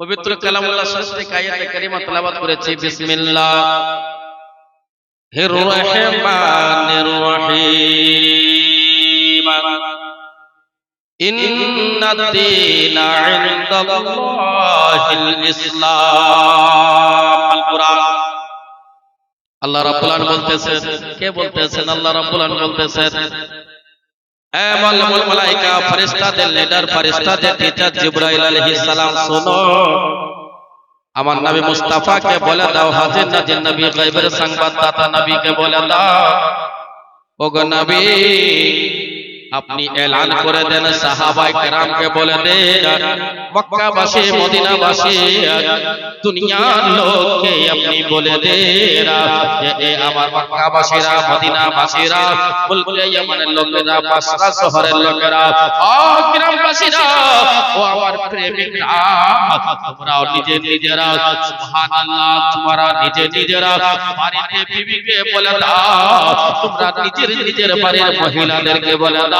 পবিত্র কালামুল্লাহ থেকে আয়াতে কারিমা তেলাওয়াত করেছি বিসমিল্লাহ। হির রহমানির রহিম। ইন্নাদ দীনা ইনদাল্লাহিল ইসলাম। আল কুরআন আল্লাহ রাব্বুল আলামিন বলতেছেন কে বলতেছেন? আল্লাহ রাব্বুল আলামিন বলতেছেন। এ মালাকুল মালাইকা ফেরেশতাদের লিডার ফেরেশতাদের টিচার জিবরাইল আলাইহিস সালাম শোনো। আমার নবী মুস্তাফাকে বলে দাও হাজির নাজির নবী গায়বের সংবাদদাতা নবীকে বলে দাও। ওগো নবী। আপনি এলান করে দেন সাহাবাই কেরামকে বলে দেন মক্কাবাসী, মদিনাবাসী, দুনিয়ার লোককে আপনি বলে দেন এ আমার মক্কাবাসীরা, মদিনাবাসীরা, বলবে ইয়ামানের লোকেরা বাসরা শহরের লোকেরা। ও গ্রামবাসীরা, ও আমার প্রেমিকরা, তোমরা নিজে নিজেরা, সুবহানাল্লাহ, তোমরা নিজে নিজেরা বাড়িতে বিবিকে বলে দাও, তোমরা নিজের নিজের বাড়ির মহিলাদেরকে বলে দাও।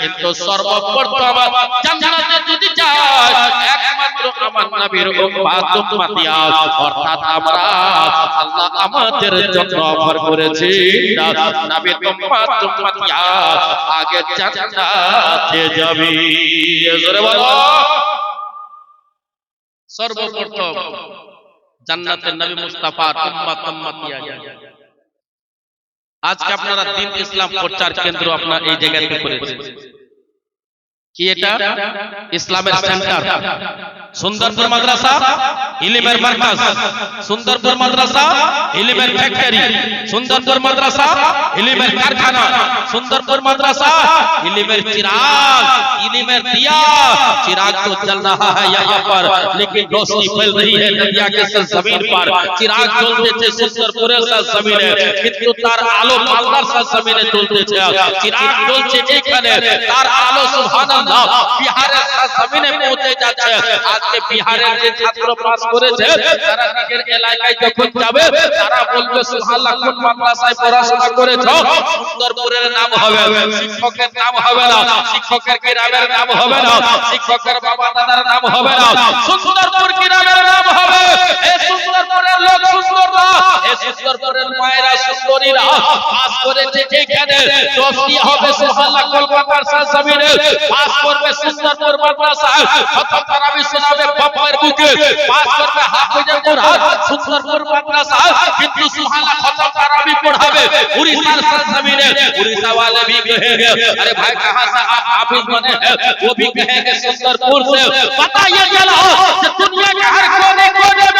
কিন্তু সর্বপ্রথম যদি একমাত্র অর্থাৎ আমরা আমাদের জন্য অফার করেছি। নবীর আগে জান্নাতে যাবে। যাবি সর্বপ্রথম জান্নাতের নবী মুস্তাফার উম্মত উম্মতিয়া আজকে আপনারা দিন ইসলাম প্রচার কেন্দ্র আপনার এই জায়গাতে করেছেন। কি এটা ইসলামের সেন্টার সুন্দরপুর মাদ্রাসা ইলিমের মার্কাজ সুন্দরপুর মাদ্রাসা ইলিমের ফ্যাক্টরি সুন্দরপুর মাদ্রাসা ইলিমের কারখানা সুন্দরপুর মাদ্রাসা इलिमेर चिराग इलिमेर दिया चिराग तो जल रहा है यहाँ पर लेकिन रोशनी फैल रही है दुनिया के सर जमीन पर चिराग জ্বলতেছে সুন্দরপুরে সর জমিনে কিন্তু তার আলো মালদার সর জমিনে জ্বলতেছে চিরাগ জ্বলছে যেখানে তার আলো সুবহানাল্লাহ বিহারের জমিনে পৌঁছে যাচ্ছে। আজকে বিহারের যে ছাত্র পাস করেছে তারা নিজের এলাকায় যখন যাবে, তারা বলবে, সুবহানাল্লাহ, কোন মাদ্রাসায় পড়াশোনা করেছ? সুন্দরপুরের নাম হবে শিক্ষকের নাম হবে না, শিক্ষকের গ্রামের নাম হবে না, শিক্ষকের বাবা দাদার নাম হবে না, সুন্দরপুর গ্রামের নাম হবে। এই সুন্দরপুরের লোক সুন্দর না এই সুন্দরপুরের মায়েরা সুন্দরীরা পাস করেছে যেখানে দশটি হবে, সুবহানাল্লাহ, কলকাতার জমিনে পাস भागवर में सुंदर पुर बड़बड़ा साहब फतह तरावी सुनावे बपर बुके पासवर में हाफिजन पुर हाथ सुंदर पुर बड़बड़ा साहब किंतु सुहाना फतह तरावी पढ़ावे पूरी साल सरजमीन है उड़ीसा वाले भी कहेंगे अरे भाई कहाँ से आप हाफिज बने हैं वो भी कहेंगे सुंदरपुर से पता ये चला हो कि दुनिया के हर कोने को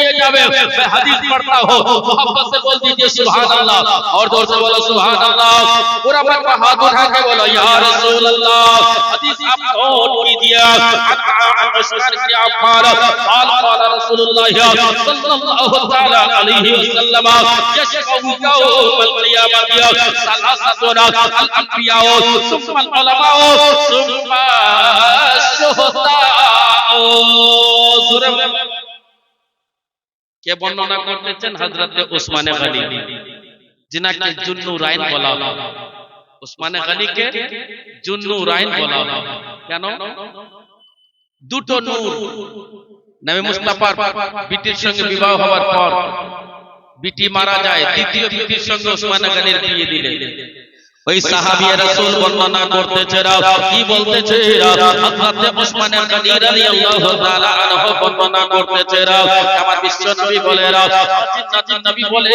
যাবে मैं हदीस पढ़ता हूं मोहब्बत से बोल दीजिए सुभान अल्लाह और जोर से बोलो सुभान अल्लाह पूरा मन का हाथ उठा के बोलो या रसूल अल्लाह हदीस आप नोट कीजिए उस्मान के अफार قال قال رسول الله صلى الله تعالى عليه وسلم يشفع يوم القيامه ثلاثه الانبياء ثم العلماء ثم الشهداء কে বর্ণনা করতেছেন? হযরতে উসমানে গনি। যিনাকে জুন্নুরাইন বলা হয়। উসমানে গনিকে জুন্নুরাইন বলা হয়। কেন? দুটো নূর। নবী মুস্তাফার বিটির সঙ্গে বিবাহ হওয়ার পর বিটি মারা যায়। দ্বিতীয় বিটির সঙ্গে ওসমান গানির বিয়ে দিলেন। ওই সাহাবিয়া রাসূল বর্ণনা করতেছে কি বলতেছে হযরত ওসমান গনি রাদিয়াল্লাহু তাআলা আনহু বর্ণনা করতেছে আমার বিশ্ব নবী বলে জিন্নাতুন নবী বলে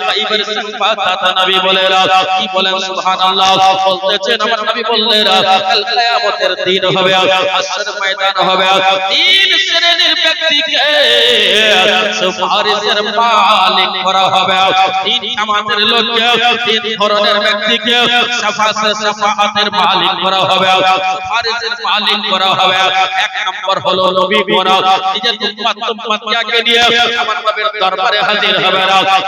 ফাইবার সিফাত নবী বলে কি বলেন সুবহানাল্লাহ? বলতেছেন আমার নবী কাল কিয়ামতের দিন হবে হাসর ময়দান হবে তিন শ্রেণির ব্যক্তিকে সুপারিশের মালিক করা হবে। তিন জামাতের লোককে তিন ধরনের ব্যক্তিকে সাফাসে সাফাতের মালিক করা হবে। সুপারিশের মালিক করা হবে। এক নম্বর হলো নবী গোরা নিজের উম্মত উম্মতকে নিয়ে আমার নবীর দরবারে হাজির হবে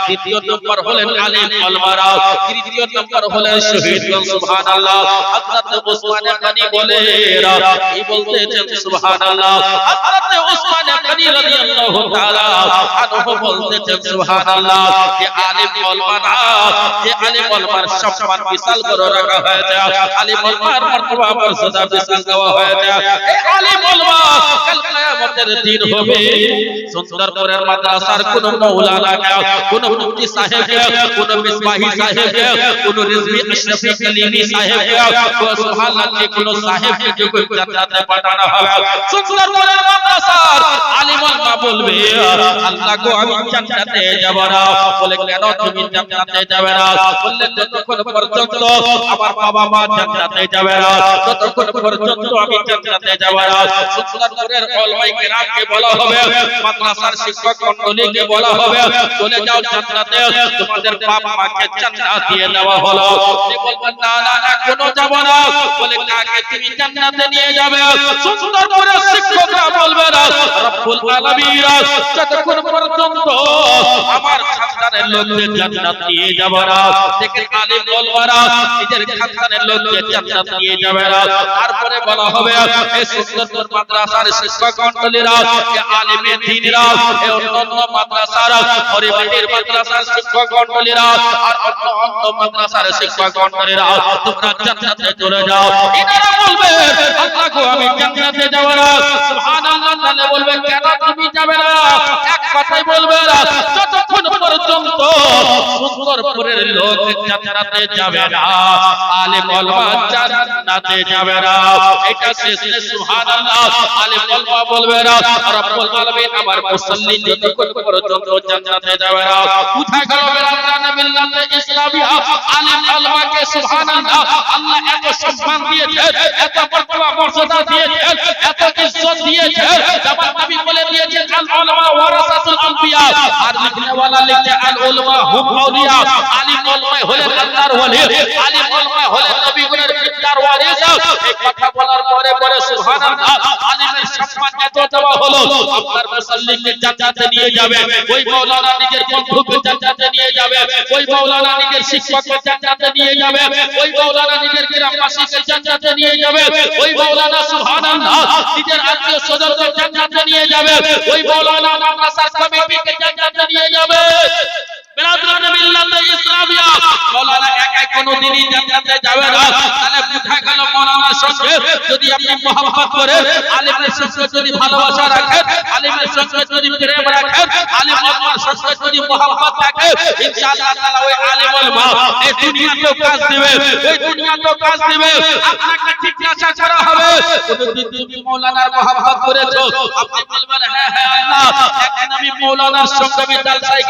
দ্বিতীয় নম্বর হলেন আলিম আলমারা তৃতীয় নম্বর হলেন শহীদ সুবহানাল্লাহ। হযরত ওসমান গনি বলে কি বলতেছেন সুবহানাল্লাহ? হযরত ওসমান গনি রাদিয়াল্লাহু তাআলা আনহু বলতেছেন সুবহানাল্লাহ, যে আলিম আলমারা যে আলিম আলমার সম্মান বিশাল করে রাখা হয়েছে। আলিম আলমার মর্তবা মর্যাদা বিশাল দেওয়া হয়েছে। এই আলিম আলমা কাল কিয়ামতের দিন হবে। সুন্দরপুরের মাদ্রাসার কোন মাওলানা কোন মুফতি সাহেব কোন মিসবাহি সাহেব কোন রিজভি আশরাফি কালিমি সাহেব কোন সুবহানাল্লাহ কোন সাহেব কে কোন জান্নাতে পাঠানো হবে। সুন্দরপুরের মাদ্রাসার আলিম আলমা বলবে, আল্লাহ গো, আমি জান্নাতে যাব না। বলে, কেন তুমি জান্নাতে যাবে না? বললে, যতক্ষণ পর্যন্ত আমার বাবা মা জান্নাতে যাবে না ততক্ষণ পর্যন্ত আমি জান্নাতে যাব না সুন্দরপুরের ওলামায়ে কেরামকে বলা হবে, মাদ্রাসার শিক্ষক মণ্ডলীকে বলা হবে, চলে যাও জান্নাতে, তোমাদের বাপ মাকে জান্নাত দিয়ে দেওয়া হলো। বলবেন না না এখনও যাব না। বলে, কাকে তুমি জান্নাতে নিয়ে যাবে? সুন্দর শিক্ষকরা বলবে না, রব্বুল আলামিন, যতক্ষণ পর্যন্ত আমার খানদানের লোকদের জান্নাত নিয়ে যাব না দেখেন আলিম বলবে না নিজের খানদানের লোকদের জান্নাত নিয়ে যাবে না তারপরে বলা হবে এই সুন্দরপুর মাদ্রাসার শিক্ষক মণ্ডলীরা এই আলিমে দ্বীনরা এই অন্যান্য মাদ্রাসার হরিবাটির মাদ্রাসার শিক্ষক মণ্ডলীরা আর অন্য অন্য মাদ্রাসার শিক্ষক মণ্ডলীরা তোমরা জান্নাতে চলে যাও। এনারা বলবে আল্লাহ গো আমি জান্নাতে যাব না। সুবহানাল্লাহ, তাহলে বলবে কেন তুমি যাবে না? এক কথাই বলবে যতক্ষণ পর্যন্ত সুন্দরপুরের লোক জান্নাতে যাবে না, আলেম ওলামা জান্নাতে যাবে না। এটা শেষে সুবহানাল্লাহ। আলেম ওলামা বলবে, না, রব্বুল আলামিন আমার মুসল্লি যতক্ষণ পর্যন্ত জান্নাতে যাবে না। কোথায় গেল বেরাদান মিল্লাতে ইসলামিয়া আলেম ওলামাকে, সুবহানাল্লাহ, আল্লাহ এত সম্মান দিয়েছেন। এত মর্যাদা মর্যাদা দিয়েছেন এত ইজ্জত দিয়েছেন যেমন নবী বলে দিয়েছেন আল উলামা ওয়ারাসাতুল আম্বিয়া আর লিখনে ওয়ালা লিখতে আল উলামা হুম আউলিয়া আলিম উলামা হলেন আল্লাহর ওলি আলিম উলামা হলেন নবীগুলোর বিদ্যার ওয়ারিস। এই কথা বলার পরে পরে সুবহানাল্লাহ, আলিমের সম্মান এত দেওয়া হলো। আপনার মুসল্লিকে জান্নাতে নিয়ে যাবে। ওই মাওলানা নিজের বন্ধুকে জান্নাতে নিয়ে যাবে। ওই মাওলানা নিজের শিক্ষককে জান্নাতে নিয়ে যাবে। ওই মাওলানা নিজের গ্রামবাসীকে জান্নাতে নিয়ে যাবে, ওই মাওলানা সুবহানাল্লাহ নিজের আত্মীয় স্বজনকে জান্নাতে নিয়ে যাবে, ওই মাওলানা মাদ্রাসার কমিটিকে জান্নাতে নিয়ে যাবে। যদি আপনি মহব্বত করেন আলিমের সঙ্গে যদি ভালোবাসা রাখেন, আলিমের সঙ্গে যদি প্রেম রাখেন, আলিম ওলামার সঙ্গে যদি মহব্বত থাকে, ইনশাআল্লাহ তাআলা ওই আলিম ওলামা এই দুনিয়াতেও কাজ দিবে, ওই দুনিয়াতেও কাজ দিবে। আপনাকে জিজ্ঞাসা করা হবে। কোনদিন তুমি মাওলানার মহব্বত করেছ? আপনি বলবেন হ্যাঁ হ্যাঁ আল্লাহ। একদিন আমি মাওলানার সঙ্গে আমি জলসায়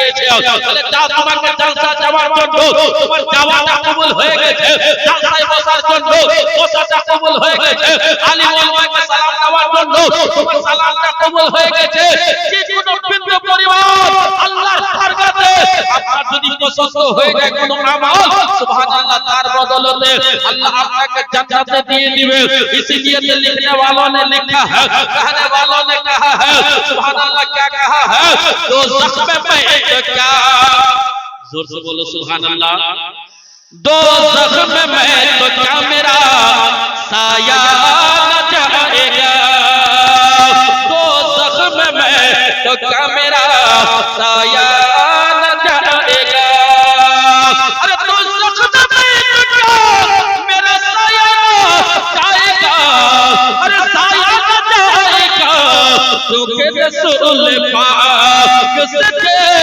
বলে যাও তোমাকে জলসা যাওয়ার জন্য তোমার যাওয়াটা কবুল হয়ে গেছে জলসায় বসার জন্য বসাটা কবুল হয়ে গেছে আলী ওলামাকে সালাম দেওয়ার জন্য তোমার সালামটা কবুল হয়ে গেছে যে কোনো বিন্দু পরিমাণ আল্লাহর দরবারে আপনার যদি পছন্দ হয়ে যায় কোনো আমল সুবহানাল্লাহ তার বদলতে আল্লাহ আপনাকে জান্নাতে দিয়ে দিবে इसीलिए तो लिखने वालों ने लिखा है कहने वालों ने कहा है सुभान अल्लाह क्या कहा है दो में मैं तो क्या जोर से बोलो सुबह अल्लाह दो जख्म में तो क्या मेरा साया न जाएगा दो जख्म में तो क्या मेरा साया न जाएगा अरे दो जख्म में तो क्या मेरा साया न जाएगा अरे साया न जाएगा तू के रसूल पाक से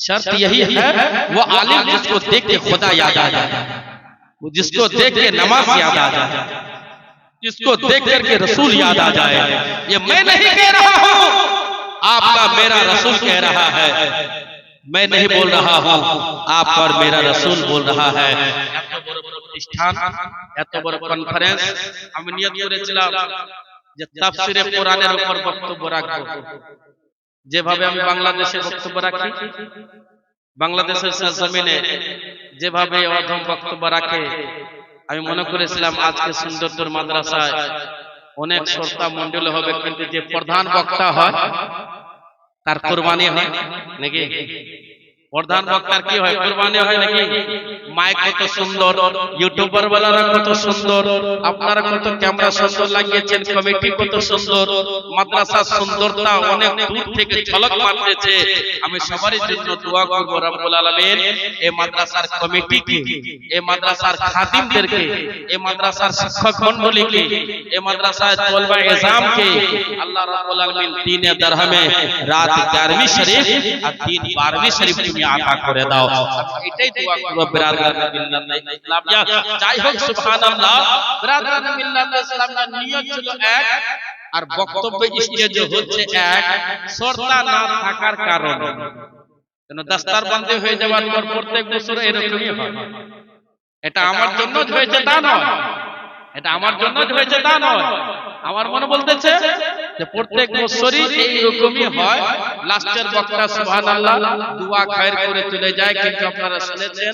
शर्त यही है वो आलिम जिसको देख के खुदा याद आ जाए वो जिसको देख के नमाज याद आ जाए जिसको देख करके रसूल याद आ जाए ये मैं नहीं कह रहा हूँ आपका मेरा रसूल कह रहा है मैं नहीं बोल रहा हूँ आप और मेरा रसूल बोल रहा है এত বড় বড় প্রতিষ্ঠান এত বড় কনফারেন্স আমি নিয়ত করেছিলাম যে তাফসিরে কোরআনের উপর বক্তব্য রাখবো যেভাবে আমি বাংলাদেশে বক্তব্য রাখি বাংলাদেশের জমিনে যেভাবে অধম বক্তব্য রাখে আমি মনে করেছিলাম আজকে সুন্দরদর মাদ্রাসায় অনেক শ্রোতা মন্ডল হবে কিন্তু যে প্রধান বক্তা হয় তার কোরবানি হয় নাকি? প্রধান বক্তার কি হয়? কোরবানি হয় নাকি? মাইক কত সুন্দর ইউটিউবার ওয়ালারা কত সুন্দর, আপনারা কত ক্যামেরা সুন্দর লাগিয়েছেন কমিটি কত সুন্দর, মাদ্রাসার সুন্দরতা অনেক দূর থেকে ঝলক মারতেছে আমি সবারই জন্য দোয়া করব রব্বুল আলামিন এই মাদ্রাসার কমিটিকে এই মাদ্রাসার খাদিমদেরকে এই মাদ্রাসার শিক্ষক মণ্ডলীকে এই মাদ্রাসার তলবা এজামকে, আল্লাহ রাব্বুল আলামিন দিনে দরহমে রাত 11वीं শরীফ আর দিন 12वीं শরীফ তুমি আতা করে দাও। এটাই দোয়া করব ব্রাদার মিল্লাত ইসলামিয়া যাই হোক সুবহানাল্লাহ। ব্রাদার মিল্লাত ইসলামিয়া নিয়ত ছিল এক। আর বক্তব্য স্টেজ হচ্ছে এক। সরতা না থাকার কারণে। কেন দাস্তার বন্দী হয়ে যাওয়ার পর প্রত্যেক বছর এরকমই হয়। এটা আমার জন্য হয়েছে তা নয়। এটা আমার জন্য হয়েছে তা নয়। আমার মনে বলতেছে যে প্রত্যেক বছরই এইরকমই হয়। লাস্টের বক্তা, সুবহানাল্লাহ, দোয়া খায়ের করে চলে যায়। কিন্তু আপনারা শুনেছেন,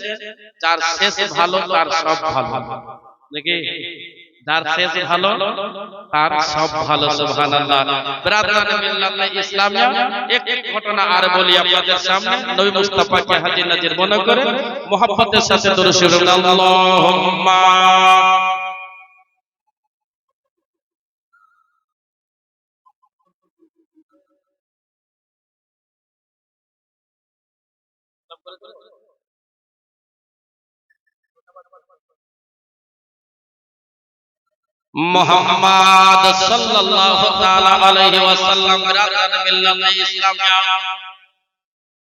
যার শেষ ভালো, তার সব ভালো। নাকি যার শেষ ভালো, তার সব ভালো, সুবহানাল্লাহ। ব্রাদারান মিল্লাত ইসলামিয়া, একটি ঘটনা আর বলি আপনাদের সামনে। নবী মুস্তাফাকে হাজির নাজির মনে করে মোহাম্মতের সাথে দরুদ শরীফ আল্লাহুম্মা। মোহাম্মদ সাল্লাল্লাহু তাআলা আলাইহি ওয়াসাল্লাম ইসলামিয়া।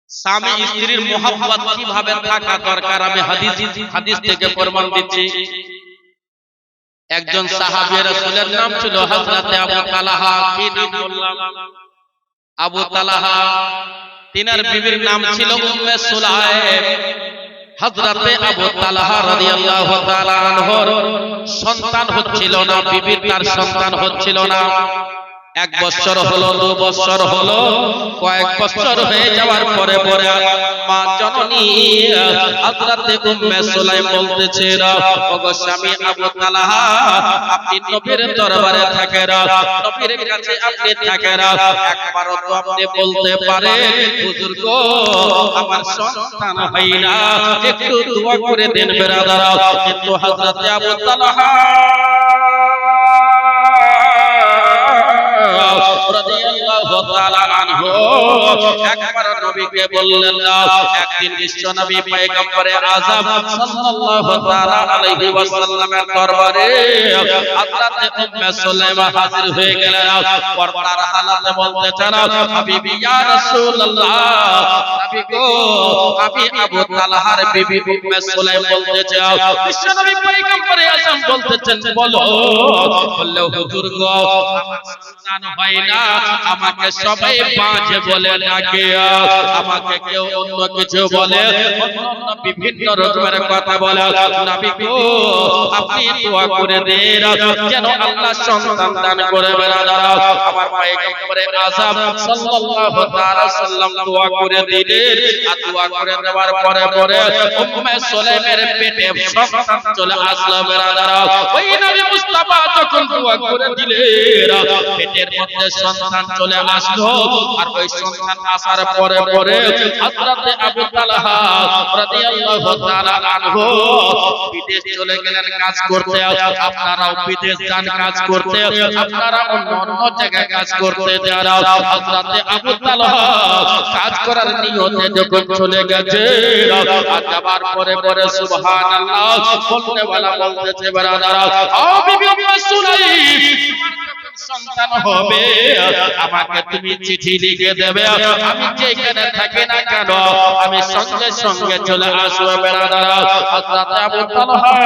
স্বামী স্ত্রীর মোহাব্বত কীভাবে থাকা দরকার? আমি হাদিস হাদিস থেকে প্রমাণ দিচ্ছি। একজন সাহাবী রাসূলের নাম ছিল হযরত আবু তালহা। কি বললাম, আবু তালহা তিনার বিবির নাম ছিল উম্মে সুলাইম। হযরতে আবু তালহা রাদিয়াল্লাহু তাআলা আনহর সন্তান হচ্ছিল না বিবির তার সন্তান হচ্ছিল না। এক বছর হলো, দু বছর হলো, কয়েক বছর হয়ে যাওয়ার পরে পরে মা জননী, হযরতে উম্মে সুলাইম বলতেছেন ওগো স্বামী আবু তালহা, আপনি নবীর দরবারে থাকেন নবীর কাছে আপনি থাকেন একবারও তো আপনি বলতে পারে হুজুর গো, আমার সন্তান হয় না, একটু দোয়া করে দেন বেরাদার কিন্তু হযরতে আবু তালহা Ah, ah, রাদিয়াল্লাহু তাআলা আনহু। একবার নবীকে বললেন একদিন বিশ্ব নবী পয়গম্বরে আযম সাল্লাল্লাহু তাআলা আলাইহি ওয়াসাল্লামের দরবারে হযরত উম্মে সুলাইমা হাজির হয়ে গেলেন। পর্দার হালাতে বলতেছেন হাবিবি ইয়া রাসূলুল্লাহ, নবী গো, আমি আবু তালহার বিবি উম্মে সুলাইম বলতেছে বিশ্ব নবী পয়গম্বরে আযম বলতেছেন বলো। বললে হুজুর গো, আমার সন্তান হয় না আমাকে সবাই পাঁচ বলে ডাকে। আমাকে কেউ অন্য কিছু বলে বিভিন্ন রকমের কথা বলে। আপনি দোয়া করে দেন আল্লাহ সন্তান দান করে আমার সাল্লাল্লাহু তাআলা সাল্লাম দোয়া করে দিলেন। আর দোয়া করে দেওয়ার পরে পরে উম্মে সুলাইমের পেটে সন্তান চলে আসলো ওই নবী মুস্তাফা যখন দোয়া করে দিলেন, পেটের মধ্যে সন্তান চলে আসলো, আর ওই সন্তান আসার পরে পরে হযরতে আবু তালহা রাদিয়াল্লাহু তাআলা আনহু বিদেশ চলে গেলেন কাজ করতে। আপনারাও বিদেশ যান, কাজ করতে। আপনারা অন্য অন্য জায়গায় কাজ করতে যারা হযরতে আবু তালহা কাজ করার নিয়তে যখন চলে গেছে, আর যাবার পরে পরে সুবহানাল্লাহ বলতে বলা বলতেছে, বারাদারা, ও বিবি উম্মে সুলাইম সন্তান হবে। আমাকে তুমি চিঠি লিখে দেবে। আমি যেখানে থাকি না কেন, আমি সঙ্গে সঙ্গে চলে আসব বেড়া তালহা।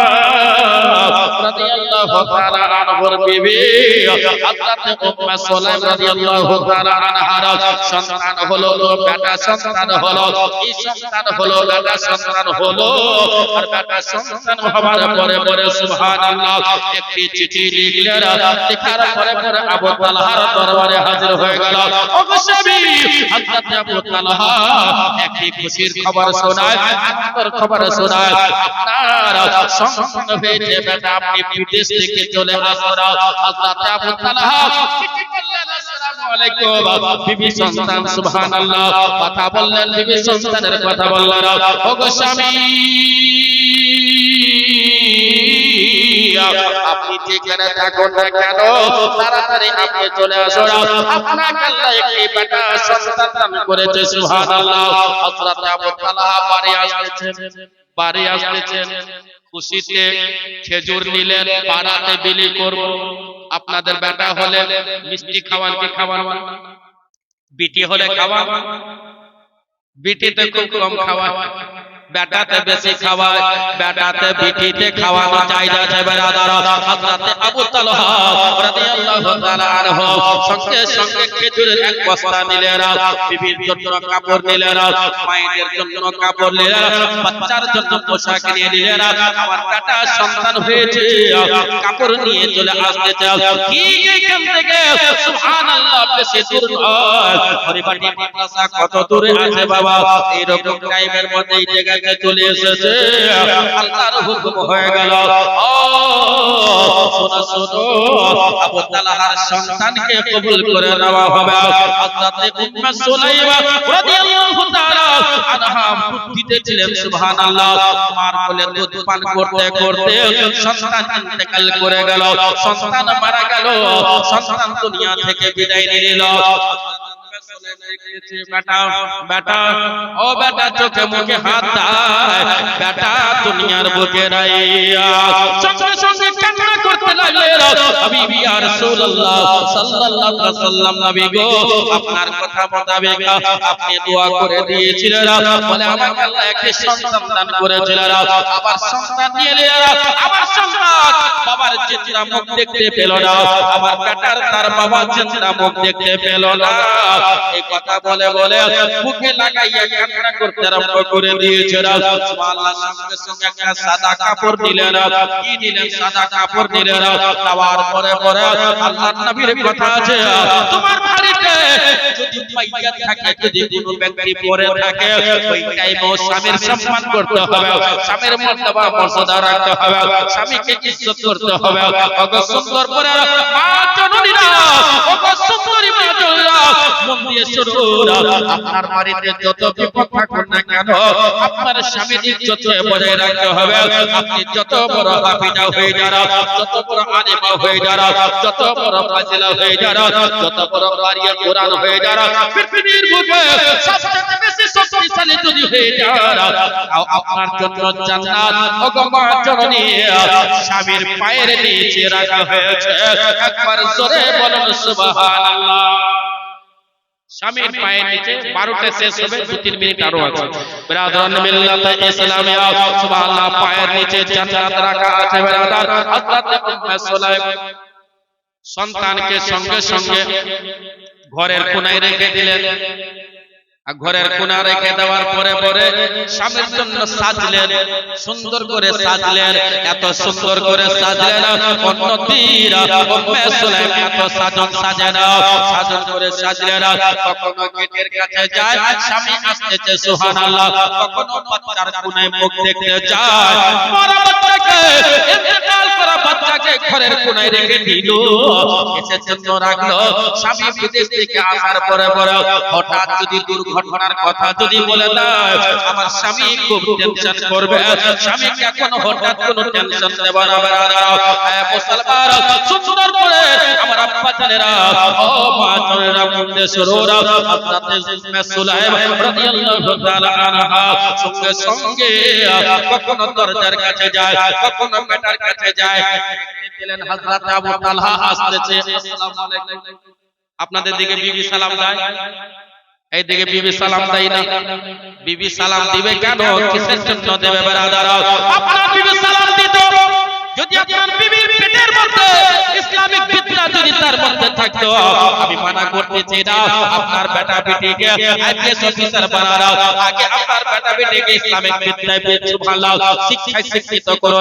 রাদিয়াল্লাহু তাআলা আনহুর বিবি হযরত উম্মে সুলাইম রাদিয়াল্লাহু তাআলা আনহার সন্তান হলো, বেটা সন্তান হলো, এই সন্তান হলো, বেটা সন্তান হলো। আর বেটা সন্তান হবার পরে পরে সুবহানাল্লাহ একটি চিঠি লিখলেন, লেখার পরে পরে আবু তালহার দরবারে হাজির হয়ে গেল। অবশ্যই হযরত আবু তালহা একটি খুশির খবর শোনায়, আনন্দের খবর শোনায়, আপনার সন্তান হয়েছে, বেটা আপনি বিদেশ থেকে চলে আসুন হযরত আবু তালহা চিঠি করলেন আসসালামু আলাইকুম। বিবি সন্তান সুবহানাল্লাহ। কথা বললেন বিবি সন্তানের কথা বললেন। ওগো স্বামী। আপনি যেখানে থাকুন না কেন তাড়াতাড়ি আপনি চলে আসুন। আপনাকে আল্লাহ একটি বেটা সন্তান দান করেছে সুবহানাল্লাহ। হযরত আবু তালহা বাড়ি আসতেছেন বাড়ি আসতেছেন। খুশিতে খেজুর নিলেন, পাড়াতে বিলি করব। আপনাদের বেটা হলে মিষ্টি খাওয়ান কি খাওয়ান? বিটি হলে খাওয়া বিটিতে খুব কম খাওয়ায় বেটাতে বেশি খাওয়ায় বেটাতে বিটিতে খাওয়ানো চাহিদা আছে বেরাদার। হযরতে আবু তালহা রাদিয়াল্লাহু তাআলা আনহু সঙ্গে সঙ্গে খেজুরের এক বস্তা নিলেন বিবির জন্য কাপড় নিলেন মায়ের জন্য কাপড় নিলেন, বাচ্চার জন্য পোশাক নিয়ে নিলেন। আমার বেটা সন্তান হয়েছে, কাপড় নিয়ে চলে আসতেছে কি এখান থেকে? সুবহানাল্লাহ, বেশি দূর নয়। পরিবারটি মাদ্রাসা কত দূরে আছে বাবা? এইরকম টাইমের মধ্যে এই জায়গায় চলে এসেছে। আল্লাহর হুকুম হয়ে গেল। শোনো শোনো, আবু তালহার সন্তানকে কবুল করে নেওয়া হবে। হযরতে উম্মে সুলাইমা রাদিয়াল্লাহু তাআলা আনহা বুদ্ধিতে ছিলেন, সুবহানাল্লাহ। মার কোলে দুধ পান করতে করতে সন্তান ইন্তেকাল করে গেল। সন্তান মারা গেল। সন্তান দুনিয়া থেকে বিদায় নিল। বেটা বেটা, ও বেটা আপনার কথা মোতাবেক আপনি দোয়া করে দিয়েছিলেন। আমাকে সন্তান করেছিলেন। আবার সন্তান আবার সন্তান, বাবার চেহারা মুখ দেখতে পেল না আমার বেটার তার বাবার চেহারা মুখ দেখতে পেল না। এই কথা বলে বলে মুখে লাগাইয়া কান্না করতে আরম্ভ করে দিয়েছে সুবহানাল্লাহ সঙ্গে সঙ্গে একটা সাদা কাপড় দিলেন কি দিলেন সাদা কাপড় দিলেন তাওয়ার পরে পরে আল্লাহর নবীর কথা আছে। তোমার বাড়িতে যদি মাইয়াত থাকে, যদি কোনো ব্যক্তি পরে থাকে ওই টাইমে স্বামীর সম্মান করতে হবে। স্বামীর মর্যাদা মর্যাদা রাখতে হবে। স্বামীকে ইজ্জত করতে হবে। অগ সুন্দর করে মা জননীরা, অগ সুন্দরী মা জননীরা, মন দিয়ে আপনার জন্য জান্নাত। স্বামীর পায়ের নিচে রাখা হয়েছে। একবার জোরে বলুন সুবহানাল্লাহ। স্বামীর পায়ের নিচে বারোটা শেষ হবে দু তিন মিনিট আরও আছে। ব্রাদারান মিল্লাত ইসলামে সুবহানাল্লাহ পায়ের নিচে জান্নাত রাখা আছে ব্রাদার। হযরত উম্মে সুলাইম সন্তানকে সঙ্গে সঙ্গে ঘরের কোনায় রেখে দিলেন। ঘরের কোনা রেখে দেওয়ার পরে পরে স্বামীর জন্য সাজলেন সুন্দর করে সাজলেন এত সুন্দর করে সাজলেন অন্য উম্মে সুলাইম এত সাজন সাজে সাজন করে সাজলেন কখনো গেটের কাছে যায় স্বামী আসতেছে সুবহানাল্লাহ কখনো বাচ্চার কোনায় মুখ দেখতে যায় মরা বাচ্চাকে ইন্তেকাল করা বাচ্চাকে ঘরের কোনায় রেখে দিল এসে জন্য রাখল স্বামী বিদেশ থেকে আসার পরে পরে হঠাৎ যদি দুর্ঘটনার কথা যদি বলে দেয় আমার স্বামী খুব টেনশন করবে। স্বামীকে এখন হঠাৎ কোনো টেনশন দেব না। বেড়ারা মুসলমান, সুন্দর করে আমার আব্বা জানেরা ও মা জানেরা মুন্দে সরোরা হযরতে উম্মে সুলাইম রাদিয়াল্লাহু তাআলা আনহা সঙ্গে সঙ্গে কখনো দরজার কাছে যায়, কখনো বেটার কাছে যায়। পেলেন হযরত আবু তালহা আসতেছে, আসসালামু আলাইকুম। আপনাদের দিকে বিবি সালাম দেয়। এই দিকে বিবি সালাম দেয় না। বিবি সালাম দিবে কেন? কিসের জন্য দেবে বেরাদার আপনার বিবি সালাম দিত। যদি আপনার বিবির মধ্যে, ইসলামিক ফিতনা যদি তার মধ্যে থাকতো, আমি মানা করতেছি না আপনার বেটা বেটিকে আইপিএস অফিসার বানানো আগে আপনার বেটা বেটিকে ইসলামিক ফিতনায় সুবহানাল্লাহ শিক্ষায় শিক্ষিত করো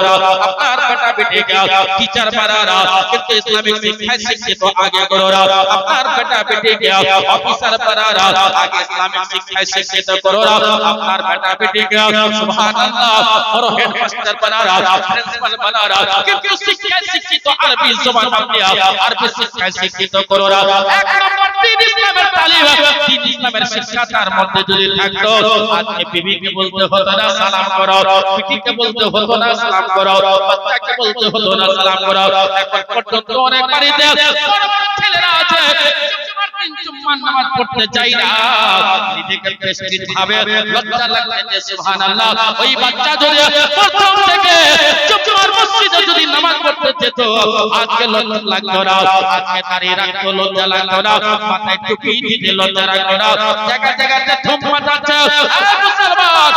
আপনার বেটা বেটিকে টিচার বানানো কিন্তু ইসলামিক শিক্ষায় শিক্ষিত আগে করো আপনার বেটা বেটিকে অফিসার বানানো আগে ইসলামিক শিক্ষায় শিক্ষিত করো আপনার বেটা বেটিকে সুবহানাল্লাহ বড় হেডমাস্টার বানানো প্রিন্সিপাল বানানো কিন্তু শিক্ষায় শিক্ষিত আরবি জবান আপনি আরবি শিক্ষায় শিক্ষিত করো। এক নম্বর দিন ইসলামের তালিম দিন ইসলামের শিক্ষা তার মধ্যে যদি থাকতো, আজকে বিবিকে বলতে হতো না, সালাম করো বিটিকে বলতে হতো না, সালাম করো, বাচ্চাকে বলতে হতো না, সালাম করো। এখন পর্যন্ত অনেক বাড়িতে বড় বড় ছেলেরা আছে জুম্মার নামাজ পড়তে চাই না। নিজেকে প্রেস্টিজ ভাবে, লজ্জা লাগছে সুবহানাল্লাহ, ওই বাচ্চা যদি প্রথম থেকে জুম্মার মসজিদে যদি নামাজ পড়তে যেত, আজকে লজ্জা লাগতো না, আজকে দাঁড়িয়ে রাখতো লজ্জা লাগতো না। মাথায় টুপি রাখতো না জায়গা জায়গাতে ধুম মাতাচ্ছে মুসলমান!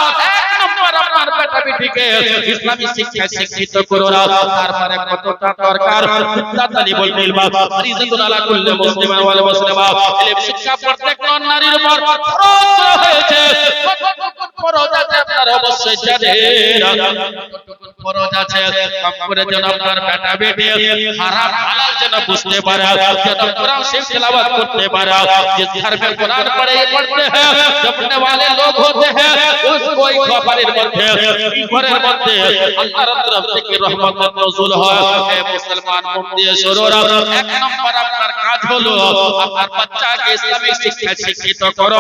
এক নম্বর আপনার বেটা বেটিকে ইসলামী শিক্ষা শিক্ষিত করো না তারপরে কতটা দরকার ফিতনা তালিবুল ইলম ফরিজাতুল আলা কুল্লি মুসলিমান ওয়াল মুসলিমা ইলম শিক্ষা প্রত্যেক নারীর উপর ফরজ হয়েছে কতটুকু ফরজ আছে আপনারা অবশ্যই জানেন কতটুকু ফরজ আছে কম করে যেন আপনার বেটা বেটি হারাম হালাল যেন বুঝতে পারে যেন কোরআন শরীফ তেলাওয়াত করতে পারে जिस घर में कुरान पढ़े पढ़ते हैं जपने वाले लोग होते हैं उस कोई বাড়ির মধ্যে, ঘরের মধ্যে আল্লাহর তরফ থেকে রহমত নজুল হয়। হে মুসলমান মন দিয়ে সরোরা এক নম্বর আপনার কাজ হলো আপনার বাচ্চাকে ইসলামিক শিক্ষা শিক্ষিত করো,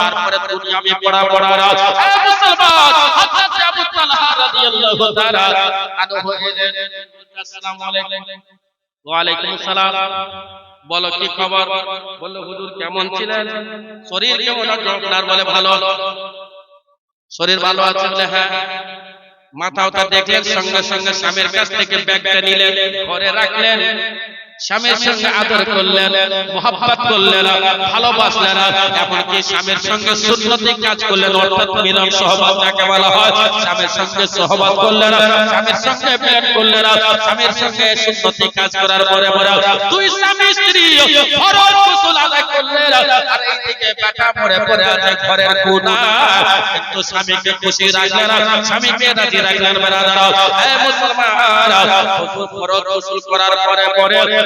তারপরে দুনিয়ামে পড়া পড়া হে মুসলমান, হযরত আবু তালহা রাদিয়াল্লাহু তাআলা আনহু আসসালামু আলাইকুম। ওয়া আলাইকুম সালাম বলো, কি খবর? বলল হুজুর কেমন ছিলেন? শরীর কেমন আছে? আপনার বলে ভালো। শরীর ভালো আছে বলে হ্যাঁ। মাথা ওটা দেখলেন, সঙ্গে সঙ্গে স্বামীর কাছ থেকে ব্যাগটা নিলেন, ঘরে রাখলেন। স্বামীর সঙ্গে আদর করলেন মোহাব্বত করলেন ভালোবাসলেন এমনকি স্বামীর সঙ্গে সুন্নতি কাজ করলেন অর্থাৎ মিলন সহবাদ যাকে বলা হয় স্বামীর সঙ্গে সহবাদ করলেন স্বামীর সঙ্গে প্রেম করলেন স্বামীর সঙ্গে সুন্নতি কাজ করার পরে পরে দুই স্বামী স্ত্রী ফরজ গোসল আদায় করলেন আর এইদিকে বেটা পড়ে পড়ে আছে ঘরের কোনা কিন্তু স্বামীকে খুশি রাখলেন স্বামীকে রাজি রাখলেন বেরাদার হে মুসলমান হুজুর ফরজ গোসল করার পরে পরে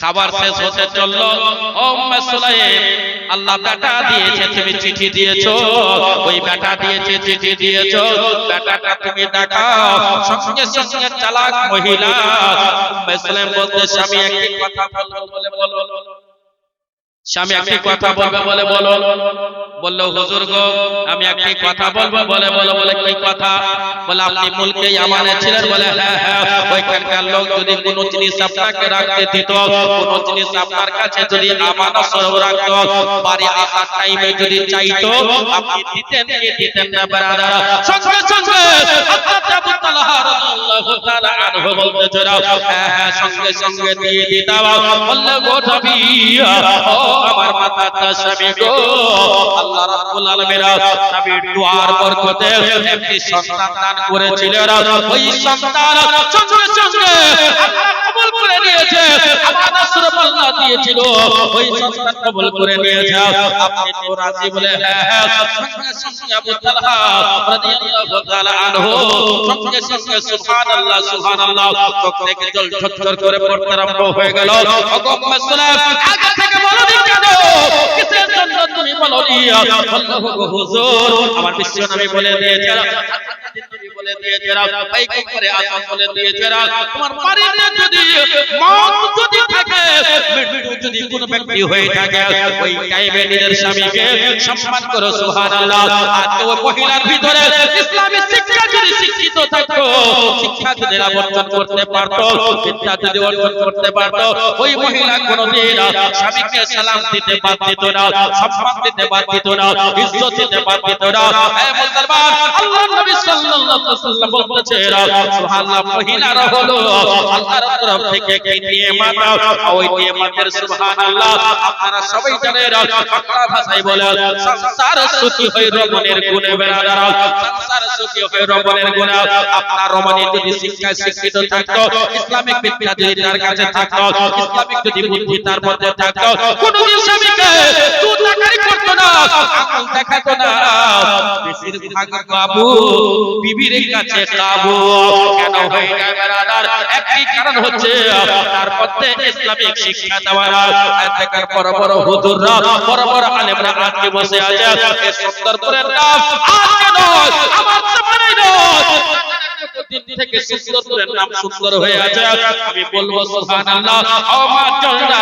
খাবার শেষ হতে চলল। আল্লাহ বেটা দিয়েছে তুমি চিঠি দিয়েছ। ওই বেটা দিয়েছে চিঠি দিয়েছ। বেটাটা তুমি দেখাও সঙ্গে সঙ্গে চালাক মহিলা। বলতে স্বামী একটি কথা বলব বলে বলো। স্বামী একটি কথা বলবে বলে বলো বলল হুজুর গো আমি একটি কথা বলব বলে বলো বলে কি কথা বলে আপনি মুলকে আমানে ছিলেন বলে হ্যাঁ হ্যাঁ ওইখানকার লোক যদি কোনো জিনিস আপনাকে রাখতে দিত কোনো জিনিস আপনার কাছে যদি আমানত স্বরূপ রাখতো বাড়ি আসার টাইমে যদি চাইতো আপনি দিতেন কি দিতেন না ব্রাদার সঙ্গে সঙ্গে হযরত আবু তালহা রাদিয়াল্লাহু তাআলা আনহু বলতে জোরা হ্যাঁ হ্যাঁ সঙ্গে সঙ্গে দিয়ে দিতাম বললে গো নবী আমার মাতা স্বামী গো। আল্লাহ রাব্বুল আলামিন নবীর দুয়ার বরকতে একটি সন্তান দান করেছিলেন। ওই সন্তান সঙ্গে সঙ্গে আল্লাহ কবুল করে নিয়েছে আমার রাসূল আল্লাহ দিয়েছিল। ওই সন্তান কবুল করে নিয়েছে। আপনি তো রাজি বলে হ্যাঁ হ্যাঁ সঙ্গে সঙ্গে আবু তালহা রাদিয়াল্লাহু তাআলা আনহু, সঙ্গে সঙ্গে সুবহানাল্লাহ সুবহানাল্লাহ, চোখ থেকে জল ঝরঝর করে পড়তে আরম্ভ হয়ে গেল। ওগো মুসলিম আগে থেকে বলো কিসের জন্য তুমি বলো? আল্লাহ হুজুর। আমার বিশ্ব নামে বলে দিয়েছেন নবী বলে দিয়েছেন ভাই কি করে আসাম বলে দিয়েছেন তোমার বাড়িতে যদি মত যদি থাকে মৃত্যু যদি কোনো ব্যক্তি হয়ে থাকে ওই টাইমে নিজের স্বামীকে সম্মান করো সুবহানাল্লাহ। আর ওই মহিলার ভিতরে ইসলামী শিক্ষা যদি শিক্ষিত থাকতো শিক্ষা যদি অর্জন করতে পারতো বিদ্যা যদি অর্জন করতে পারতো ওই মহিলা কোনোদিন স্বামীকে সালাম দিতে বাদ না সম্মান দিতে বাদ না ইজ্জত দিতে বাদ না। হে মুসলমান আল্লাহ নবী সাল্লাল্লাহু শিক্ষিত ইসলামিক যদি বুদ্ধি তার মধ্যে থাকতো স্বামীকে দুটাকারি করতো না আঙুল দেখাতো না। বেশিরভাগ বাবু বিবির কাছে কাবু কেন হয়ে যায় বেড়াদার কারণ হচ্ছে, তার মধ্যে ইসলামিক শিক্ষা দেওয়া এতেকার বড় বড় হুজুররা, বড় বড় আলেমরা আজকে বসে আছে। সুন্দরপুরের নাম আজকে নয়, আমার জীবনে নয় দিন থেকে সুন্দরপুরের নাম সুন্দর হয়ে আছে আমি বলব সুবহানাল্লাহ ও মা চলনা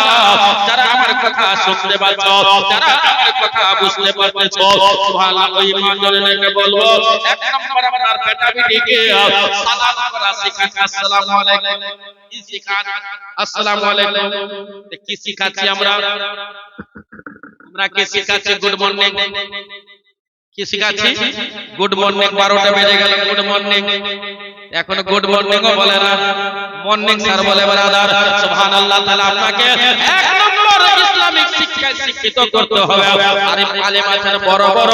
যারা আমার কথা শুনতে পাচ্ছ যারা আমার কথা বুঝতে পারতেছো সুবহানাল্লাহ ওই মণ্ডলীকে বলব এক নম্বর আপনার বেটা বিটিকে সালাম করা শিখান আসসালামু আলাইকুম কি শিখান আসসালামু আলাইকুম কি শিখাচ্ছি আমরা আমরা কি শিখাচ্ছি গুড মর্নিং কি শিখাচ্ছি? গুড মর্নিং বারোটা বেজে গেল গুড মর্নিং এখন গুড মর্নিং ও বলে না। মর্নিং স্যার বলে ব্রাদার সুবহানাল্লাহ তাআলা আপনাকে এক নম্বর ইসলামিক শিক্ষায় শিক্ষিত করতে হবে। আরিফ আলেম আছেন বড় বড়